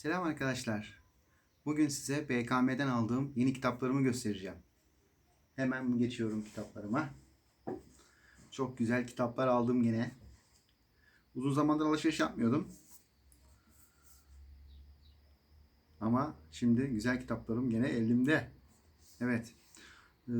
Selam arkadaşlar. Bugün size BKM'den aldığım yeni kitaplarımı göstereceğim. Hemen geçiyorum kitaplarıma. Çok güzel kitaplar aldım yine. Uzun zamandır alışveriş yapmıyordum. Ama şimdi güzel kitaplarım gene elimde. Evet. Ee,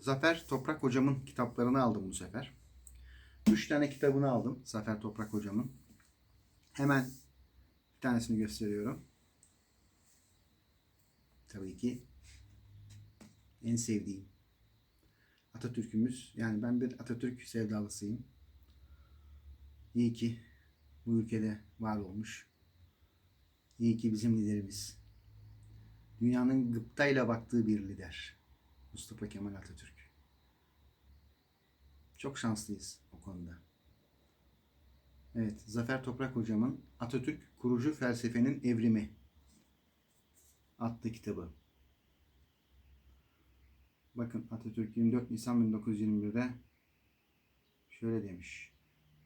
Zafer Toprak Hocam'ın kitaplarını aldım bu sefer. Üç tane kitabını aldım Zafer Toprak Hocam'ın. Hemen bir tanesini gösteriyorum. Tabii ki en sevdiğim Atatürk'ümüz. Yani ben bir Atatürk sevdalısıyım. İyi ki bu ülkede var olmuş. İyi ki bizim liderimiz. Dünyanın gıptayla baktığı bir lider. Mustafa Kemal Atatürk. Çok şanslıyız o konuda. Evet, Zafer Toprak Hocam'ın Atatürk Kurucu Felsefenin Evrimi adlı kitabı. Bakın Atatürk 24 Nisan 1921'de şöyle demiş.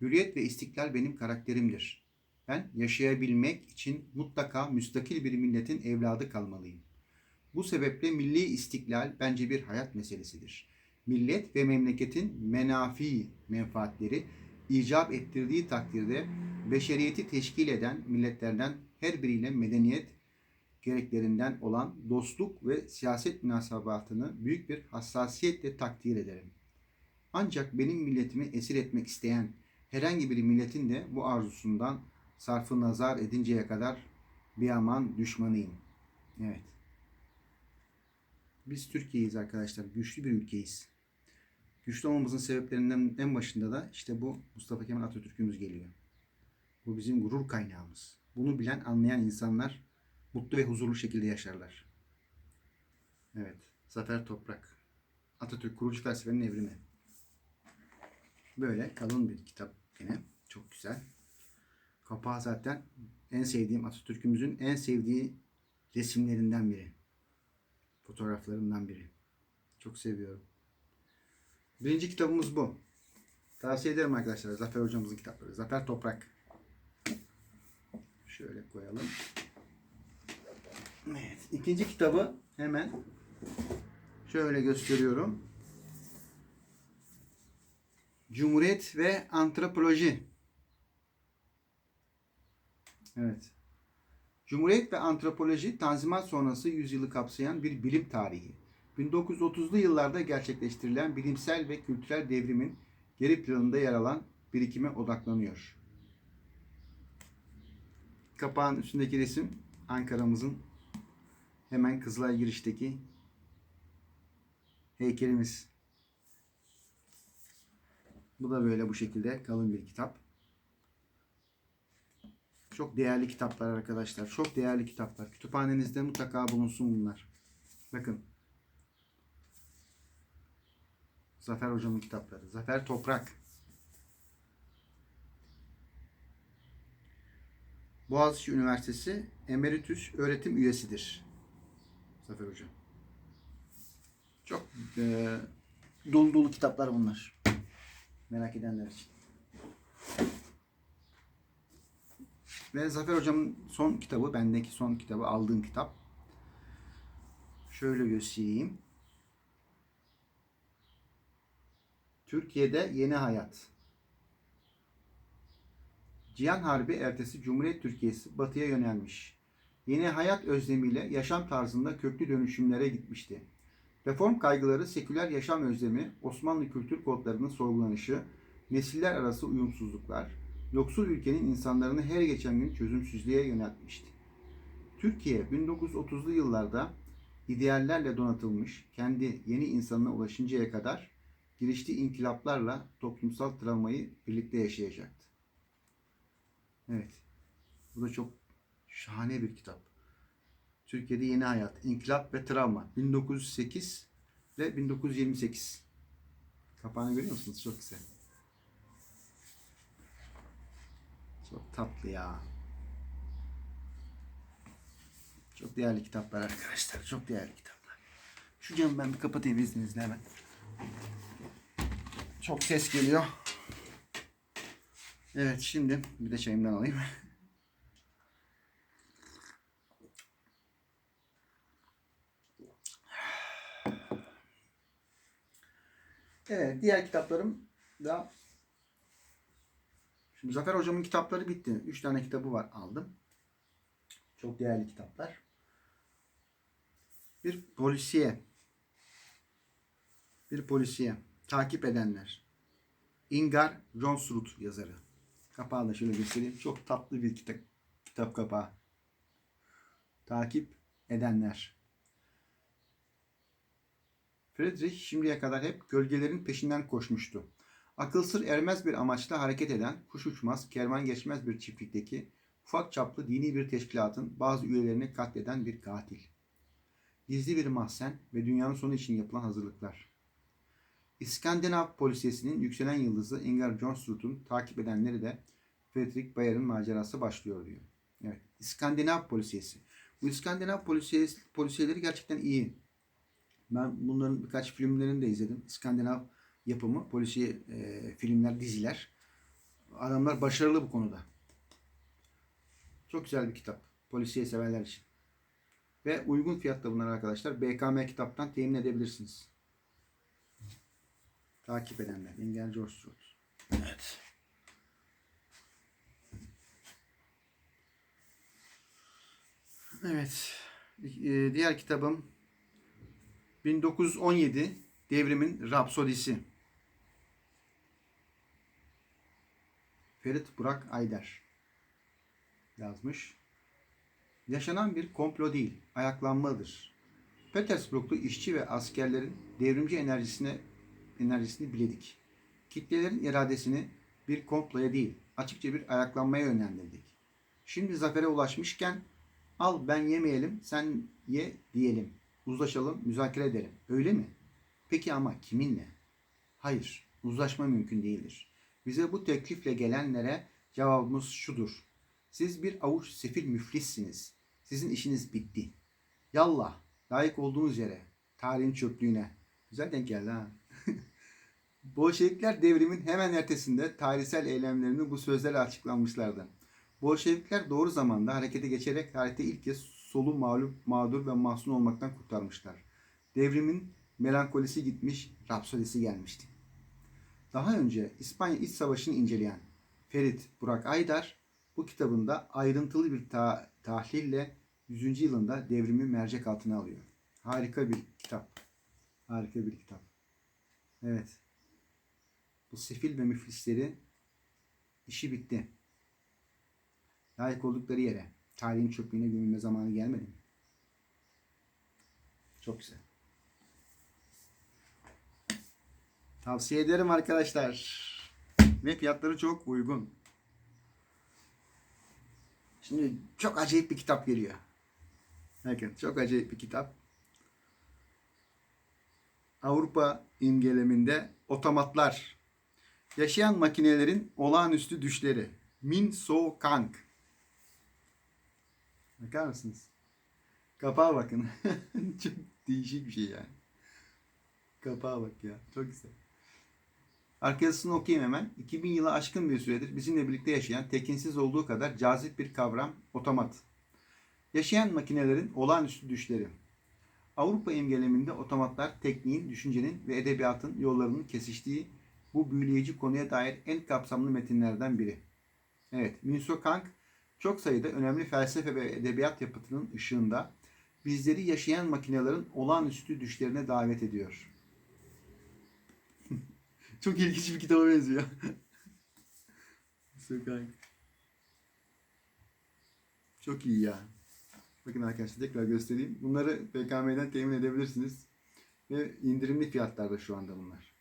Hürriyet ve istiklal benim karakterimdir. Ben yaşayabilmek için mutlaka müstakil bir milletin evladı kalmalıyım. Bu sebeple milli istiklal bence bir hayat meselesidir. Millet ve memleketin menafi menfaatleri icap ettirdiği takdirde beşeriyeti teşkil eden milletlerden her biriyle medeniyet gereklerinden olan dostluk ve siyaset münasebatını büyük bir hassasiyetle takdir ederim. Ancak benim milletimi esir etmek isteyen herhangi bir milletin de bu arzusundan sarfı nazar edinceye kadar bir aman düşmanıyım. Evet. Biz Türkiye'yiz arkadaşlar. Güçlü bir ülkeyiz. Güçlü olmamızın sebeplerinden en başında da işte bu Mustafa Kemal Atatürk'ümüz geliyor. Bu bizim gurur kaynağımız. Bunu bilen, anlayan insanlar mutlu ve huzurlu şekilde yaşarlar. Evet. Zafer Toprak. Atatürk Kurucu Felsefenin Evrimi. Böyle kalın bir kitap yine. Çok güzel. Kapağı zaten en sevdiğim Atatürk'ümüzün en sevdiği resimlerinden biri. Fotoğraflarından biri. Çok seviyorum. Birinci kitabımız bu. Tavsiye ederim arkadaşlar. Zafer hocamızın kitapları. Zafer Toprak. Şöyle koyalım. Evet. İkinci kitabı hemen şöyle gösteriyorum. Cumhuriyet ve Antropoloji. Evet. Cumhuriyet ve Antropoloji Tanzimat sonrası yüzyılı kapsayan bir bilim tarihi. 1930'lu yıllarda gerçekleştirilen bilimsel ve kültürel devrimin geri planında yer alan birikime odaklanıyor. Kapağın üstündeki resim Ankara'mızın hemen Kızılay girişteki heykelimiz. Bu da böyle bu şekilde kalın bir kitap. Çok değerli kitaplar arkadaşlar. Çok değerli kitaplar. Kütüphanenizde mutlaka bulunsun bunlar. Bakın. Zafer Hocam'ın kitapları. Zafer Toprak. Boğaziçi Üniversitesi Emeritus öğretim üyesidir. Zafer Hocam. Çok e, dolu dolu kitaplar bunlar. Merak edenler için. Ve Zafer Hocam'ın son kitabı, bendeki son kitabı, aldığım kitap. Şöyle göstereyim. Türkiye'de Yeni Hayat. Cihan Harbi ertesi Cumhuriyet Türkiye'si batıya yönelmiş. Yeni hayat özlemiyle yaşam tarzında köklü dönüşümlere gitmişti. Reform kaygıları, seküler yaşam özlemi, Osmanlı kültür kodlarının sorgulanışı, nesiller arası uyumsuzluklar, yoksul ülkenin insanlarını her geçen gün çözümsüzlüğe yöneltmişti. Türkiye 1930'lu yıllarda ideallerle donatılmış, kendi yeni insanına ulaşıncaya kadar giriştiği inkılaplarla toplumsal travmayı birlikte yaşayacaktı. Evet. Bu da çok şahane bir kitap. Türkiye'de Yeni Hayat, İnkılap ve Travma 1908 ve 1928. Kapağını görüyor musunuz? Çok güzel. Çok tatlı ya. Çok değerli kitaplar arkadaşlar. Çok değerli kitaplar. Şu camı ben bir kapatayım izninizle hemen. Çok ses geliyor. Evet şimdi bir de çayımdan alayım. Evet diğer kitaplarım da Şimdi Zafer hocamın kitapları bitti. 3 tane kitabı var aldım. Çok değerli kitaplar. Bir polisiye bir polisiye. Takip edenler. Ingar Johnsrud yazarı. Kapağı da şöyle göstereyim. Çok tatlı bir kitap, kitap kapağı. Takip edenler. Friedrich şimdiye kadar hep gölgelerin peşinden koşmuştu. Akıl sır ermez bir amaçla hareket eden, kuş uçmaz, kervan geçmez bir çiftlikteki ufak çaplı dini bir teşkilatın bazı üyelerini katleden bir katil. Gizli bir mahzen ve dünyanın sonu için yapılan hazırlıklar. İskandinav polisiyesinin yükselen yıldızı Ingar Johnsrud'un takip edenleri de Frederick Bayer'ın macerası başlıyor diyor. Evet, İskandinav polisiyesi. Bu İskandinav polisiyesi, polisiyeleri gerçekten iyi. Ben bunların birkaç filmlerini de izledim. İskandinav yapımı, polisiye e, filmler, diziler. Adamlar başarılı bu konuda. Çok güzel bir kitap. Polisiye severler için. Ve uygun fiyatta bunlar arkadaşlar. BKM kitaptan temin edebilirsiniz. Takip edenler. Engel George. Evet. Evet. Ee, Diğer kitabım 1917 Devrimin Rapsodisi. Ferit Burak Ayder yazmış. Yaşanan bir komplo değil, ayaklanmadır. Petersburglu işçi ve askerlerin devrimci enerjisine enerjisini biledik. Kitlelerin iradesini bir komploya değil, açıkça bir ayaklanmaya yönlendirdik. Şimdi zafere ulaşmışken al ben yemeyelim, sen ye diyelim. Uzlaşalım, müzakere edelim. Öyle mi? Peki ama kiminle? Hayır, uzlaşma mümkün değildir. Bize bu teklifle gelenlere cevabımız şudur. Siz bir avuç sefil müflissiniz. Sizin işiniz bitti. Yallah, layık olduğunuz yere, tarihin çöplüğüne. Güzel denk geldi ha. Bolşevikler devrimin hemen ertesinde tarihsel eylemlerini bu sözlerle açıklanmışlardı. Bolşevikler doğru zamanda harekete geçerek tarihte ilk kez solu mağlup, mağdur ve mahzun olmaktan kurtarmışlar. Devrimin melankolisi gitmiş, rapsodisi gelmişti. Daha önce İspanya İç Savaşı'nı inceleyen Ferit Burak Aydar bu kitabında ayrıntılı bir ta- tahlille 100. yılında devrimi mercek altına alıyor. Harika bir kitap. Harika bir kitap. Evet. Sefil ve müflisleri işi bitti. Layık oldukları yere, tarihin çöplüğüne gömülme zamanı gelmedi mi? Çok güzel. Tavsiye ederim arkadaşlar. Ve fiyatları çok uygun. Şimdi çok acayip bir kitap geliyor. Bakın çok acayip bir kitap. Avrupa imgeleminde otomatlar. Yaşayan makinelerin olağanüstü düşleri. Min So Kang. Bakar mısınız? Kapağa bakın. çok değişik bir şey yani. Kapağa bak ya. Çok güzel. Arkasını okuyayım hemen. 2000 yılı aşkın bir süredir bizimle birlikte yaşayan, tekinsiz olduğu kadar cazip bir kavram otomat. Yaşayan makinelerin olağanüstü düşleri. Avrupa imgeleminde otomatlar tekniğin, düşüncenin ve edebiyatın yollarının kesiştiği bu büyüleyici konuya dair en kapsamlı metinlerden biri. Evet, Minso Kang çok sayıda önemli felsefe ve edebiyat yapıtının ışığında bizleri yaşayan makinelerin olağanüstü düşlerine davet ediyor. Çok ilginç bir kitaba benziyor. Sokak. Çok iyi ya. Bakın arkadaşlar tekrar göstereyim. Bunları BKM'den temin edebilirsiniz. Ve indirimli fiyatlarda şu anda bunlar.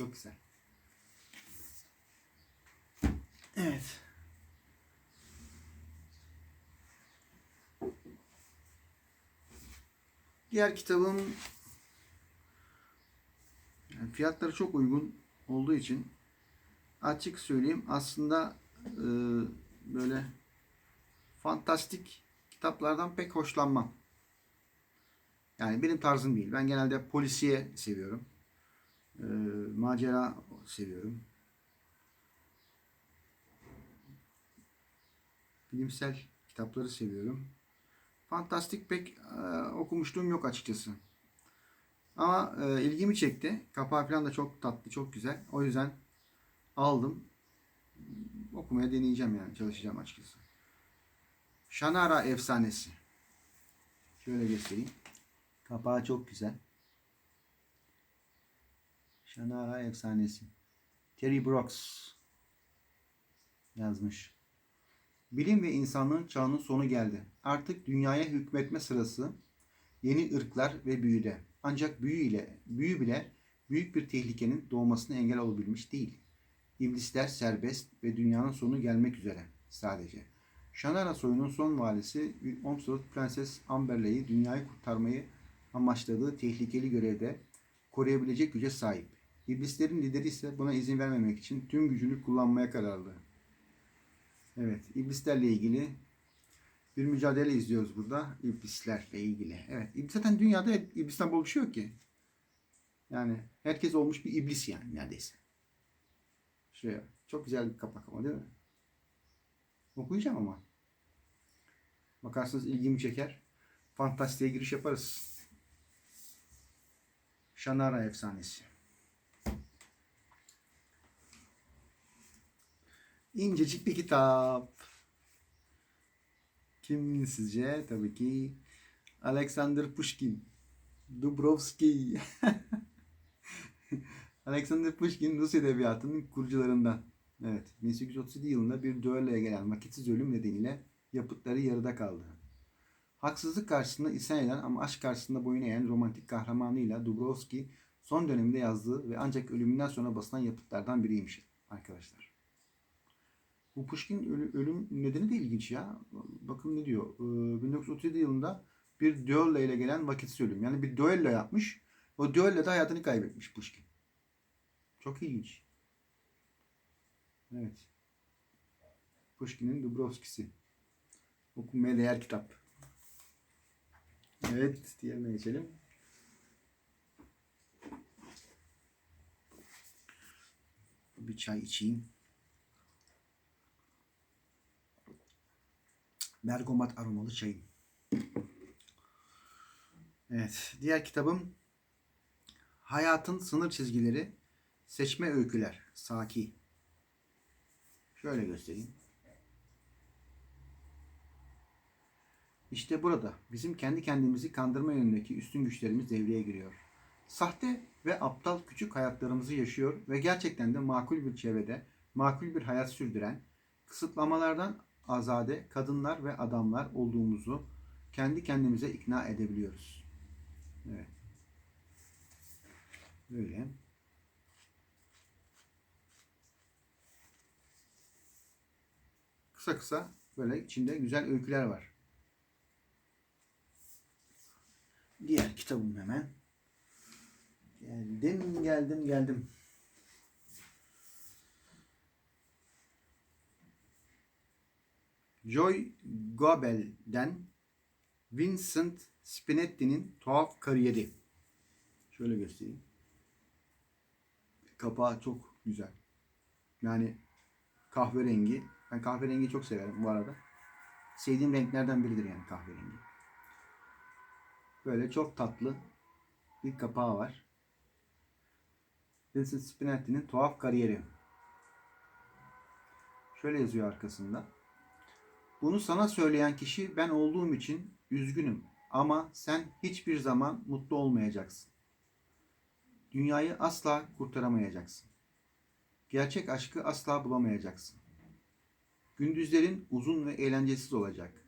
Çok güzel. Evet. Diğer kitabım yani fiyatları çok uygun olduğu için açık söyleyeyim aslında e, böyle fantastik kitaplardan pek hoşlanmam. Yani benim tarzım değil. Ben genelde polisiye seviyorum. E, macera seviyorum. Bilimsel kitapları seviyorum. Fantastik pek e, okumuşluğum yok açıkçası. Ama e, ilgimi çekti. Kapağı falan da çok tatlı, çok güzel. O yüzden aldım. Okumaya deneyeceğim yani. Çalışacağım açıkçası. Shannara efsanesi. Şöyle göstereyim. Kapağı çok güzel. Shannara efsanesi. Terry Brooks yazmış. Bilim ve insanlığın çağının sonu geldi. Artık dünyaya hükmetme sırası yeni ırklar ve büyüde. Ancak büyü ile büyü bile büyük bir tehlikenin doğmasına engel olabilmiş değil. İblisler serbest ve dünyanın sonu gelmek üzere sadece. Shannara soyunun son valisi Omsrod Prenses Amberley'i dünyayı kurtarmayı amaçladığı tehlikeli görevde koruyabilecek güce sahip. İblislerin lideri ise buna izin vermemek için tüm gücünü kullanmaya kararlı. Evet, iblislerle ilgili bir mücadele izliyoruz burada. İblislerle ilgili. Evet, iblis zaten dünyada iblisten bol bir şey yok ki. Yani herkes olmuş bir iblis yani neredeyse. Şuraya. Çok güzel bir kapak ama değil mi? Okuyacağım ama. Bakarsınız ilgimi çeker. Fantastiğe giriş yaparız. Shannara efsanesi. İncecik bir kitap. Kim sizce? Tabii ki Alexander Pushkin. Dubrovsky. Alexander Pushkin Rus edebiyatının kurucularından. Evet, 1837 yılında bir düelloya gelen vakitsiz ölüm nedeniyle yapıtları yarıda kaldı. Haksızlık karşısında isyan eden ama aşk karşısında boyun eğen romantik kahramanıyla Dubrovsky son döneminde yazdığı ve ancak ölümünden sonra basılan yapıtlardan biriymiş arkadaşlar. Bu Pushkin ölü- ölüm nedeni de ilginç ya. Bakın ne diyor. Ee, 1937 yılında bir düello ile gelen vakitsiz ölüm. Yani bir düello yapmış. O düelloda hayatını kaybetmiş Pushkin. Çok ilginç. Evet. Pushkin'in Dubrovski'si. Okunmaya değer kitap. Evet, diğerine geçelim. Bir çay içeyim. Bergamat aromalı çayım. Evet, diğer kitabım Hayatın Sınır Çizgileri Seçme Öyküler Saki. Şöyle göstereyim. İşte burada bizim kendi kendimizi kandırma yönündeki üstün güçlerimiz devreye giriyor. Sahte ve aptal küçük hayatlarımızı yaşıyor ve gerçekten de makul bir çevrede makul bir hayat sürdüren, kısıtlamalardan azade kadınlar ve adamlar olduğumuzu kendi kendimize ikna edebiliyoruz. Evet. Böyle. Kısa kısa böyle içinde güzel öyküler var. Diğer kitabım hemen. Geldim, geldim, geldim. Joy Gobel'den Vincent Spinetti'nin tuhaf kariyeri. Şöyle göstereyim. Kapağı çok güzel. Yani kahverengi. Ben kahverengiyi çok severim bu arada. Sevdiğim renklerden biridir yani kahverengi. Böyle çok tatlı bir kapağı var. Vincent Spinetti'nin tuhaf kariyeri. Şöyle yazıyor arkasında. Bunu sana söyleyen kişi ben olduğum için üzgünüm ama sen hiçbir zaman mutlu olmayacaksın. Dünyayı asla kurtaramayacaksın. Gerçek aşkı asla bulamayacaksın. Gündüzlerin uzun ve eğlencesiz olacak.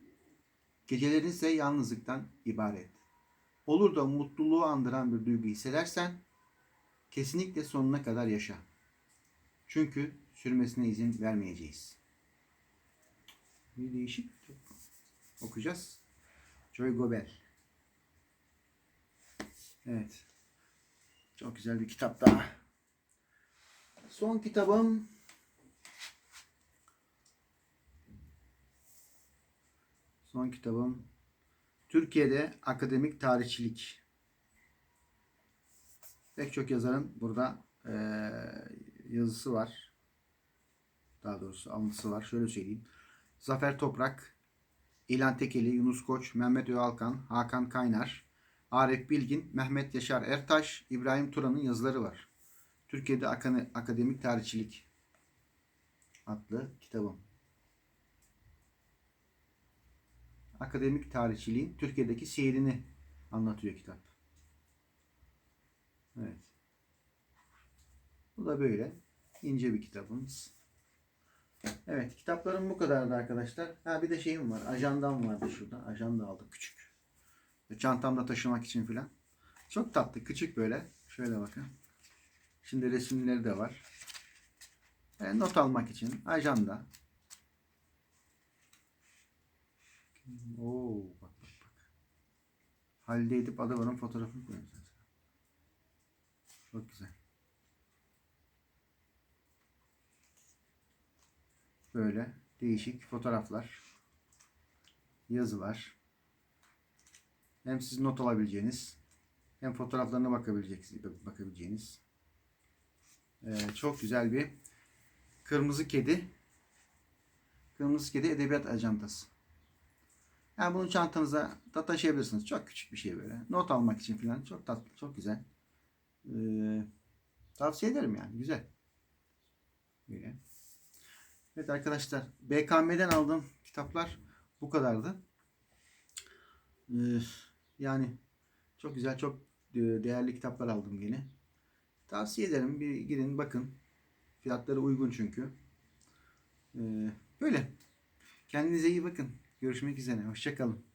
Gecelerin ise yalnızlıktan ibaret. Olur da mutluluğu andıran bir duygu hissedersen kesinlikle sonuna kadar yaşa. Çünkü sürmesine izin vermeyeceğiz. Bir değişik okuyacağız. Joy Gobel. Evet. Çok güzel bir kitap daha. Son kitabım Son kitabım Türkiye'de akademik tarihçilik. Pek çok yazarın burada eee, yazısı var. Daha doğrusu alıntısı var. Şöyle söyleyeyim. Zafer Toprak, İlhan Tekeli, Yunus Koç, Mehmet Öalkan, Hakan Kaynar, Arif Bilgin, Mehmet Yaşar Ertaş, İbrahim Turan'ın yazıları var. Türkiye'de Akademik Tarihçilik adlı kitabım. Akademik tarihçiliğin Türkiye'deki seyrini anlatıyor kitap. Evet. Bu da böyle ince bir kitabımız. Evet, kitaplarım bu kadardı arkadaşlar. Ha bir de şeyim var. Ajandam vardı şurada. Ajanda aldım küçük. Çantamda taşımak için filan. Çok tatlı, küçük böyle. Şöyle bakın. Şimdi resimleri de var. E, not almak için ajanda. Oo, bak bak bak. Halide Edip Adıvar'ın fotoğrafını koyuyorum sen. Çok güzel. Böyle değişik fotoğraflar, yazılar. Hem siz not alabileceğiniz, hem fotoğraflarına bakabileceksiniz, bakabileceğiniz. Ee, çok güzel bir kırmızı kedi. Kırmızı kedi edebiyat ajantası. Yani bunu çantanıza da taşıyabilirsiniz. Çok küçük bir şey böyle. Not almak için falan çok tatlı, çok güzel. Ee, tavsiye ederim yani. Güzel. Böyle. Evet arkadaşlar. BKM'den aldığım kitaplar bu kadardı. Ee, yani çok güzel, çok e, değerli kitaplar aldım yine. Tavsiye ederim. Bir girin bakın. Fiyatları uygun çünkü. Ee, böyle. Kendinize iyi bakın. Görüşmek üzere. Hoşçakalın.